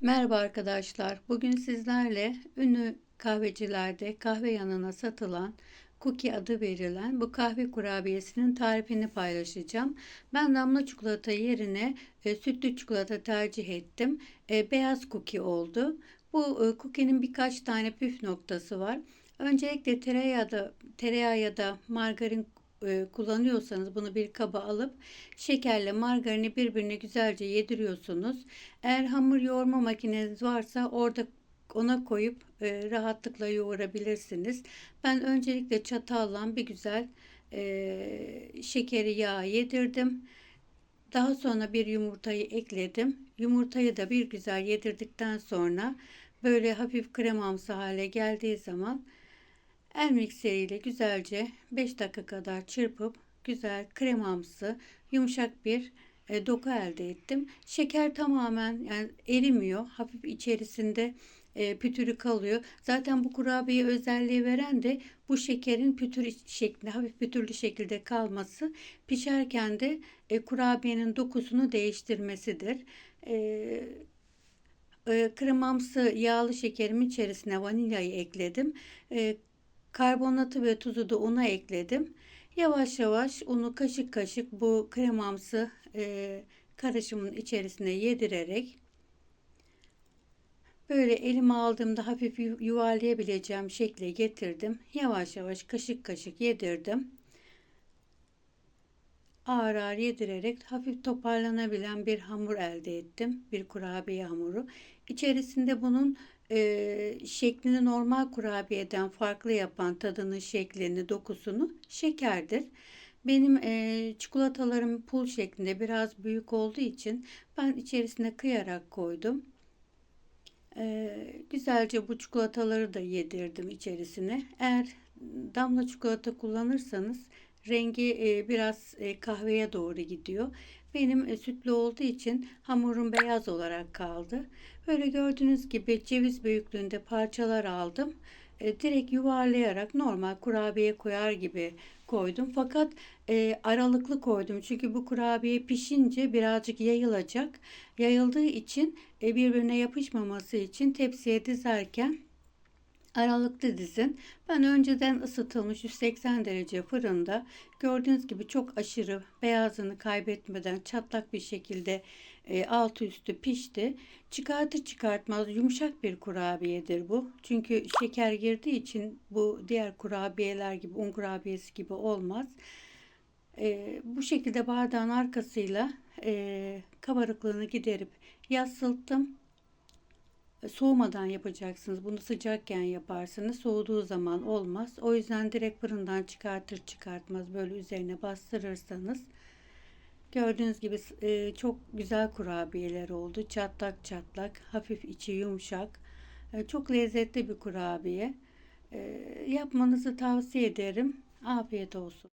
Merhaba arkadaşlar. Bugün sizlerle ünlü kahvecilerde kahve yanına satılan cookie adı verilen bu kahve kurabiyesinin tarifini paylaşacağım. Ben damla çikolata yerine e, sütlü çikolata tercih ettim. E, beyaz cookie oldu. Bu e, cookie'nin birkaç tane püf noktası var. Öncelikle tereyağı da tereyağı ya da margarin e, kullanıyorsanız bunu bir kaba alıp şekerle margarini birbirine güzelce yediriyorsunuz. Eğer hamur yoğurma makineniz varsa orada ona koyup e, rahatlıkla yoğurabilirsiniz. Ben öncelikle çatalla bir güzel e, şekeri yağı yedirdim. Daha sonra bir yumurtayı ekledim. Yumurtayı da bir güzel yedirdikten sonra böyle hafif kremamsı hale geldiği zaman El mikseriyle güzelce 5 dakika kadar çırpıp güzel kremamsı yumuşak bir e, doku elde ettim. Şeker tamamen yani erimiyor. Hafif içerisinde e, pütürü kalıyor. Zaten bu kurabiye özelliği veren de bu şekerin pütür şeklinde hafif pütürlü şekilde kalması. Pişerken de e, kurabiyenin dokusunu değiştirmesidir. E, e, kremamsı yağlı şekerimin içerisine vanilyayı ekledim. E, Karbonatı ve tuzu da una ekledim. Yavaş yavaş unu kaşık kaşık bu kremamsı e, karışımın içerisine yedirerek böyle elime aldığımda hafif yuvarlayabileceğim şekle getirdim. Yavaş yavaş kaşık kaşık yedirdim. Ağır ağır yedirerek hafif toparlanabilen bir hamur elde ettim. Bir kurabiye hamuru. İçerisinde bunun e, şeklini normal kurabiyeden farklı yapan tadını, şeklini, dokusunu şekerdir. Benim e, çikolatalarım pul şeklinde biraz büyük olduğu için ben içerisine kıyarak koydum. E, güzelce bu çikolataları da yedirdim içerisine. Eğer damla çikolata kullanırsanız rengi biraz kahveye doğru gidiyor. Benim sütlü olduğu için hamurum beyaz olarak kaldı. Böyle gördüğünüz gibi ceviz büyüklüğünde parçalar aldım. Direkt yuvarlayarak normal kurabiye koyar gibi koydum. Fakat aralıklı koydum. Çünkü bu kurabiye pişince birazcık yayılacak. Yayıldığı için birbirine yapışmaması için tepsiye dizerken aralıklı dizin. Ben önceden ısıtılmış 180 derece fırında gördüğünüz gibi çok aşırı beyazını kaybetmeden çatlak bir şekilde e, altı üstü pişti. Çıkartır çıkartmaz yumuşak bir kurabiyedir bu. Çünkü şeker girdiği için bu diğer kurabiyeler gibi un kurabiyesi gibi olmaz. E, bu şekilde bardağın arkasıyla e, kabarıklığını giderip yassılttım soğumadan yapacaksınız. Bunu sıcakken yaparsınız. Soğuduğu zaman olmaz. O yüzden direkt fırından çıkartır çıkartmaz böyle üzerine bastırırsanız gördüğünüz gibi e, çok güzel kurabiyeler oldu. Çatlak çatlak, hafif içi yumuşak. E, çok lezzetli bir kurabiye. E, yapmanızı tavsiye ederim. Afiyet olsun.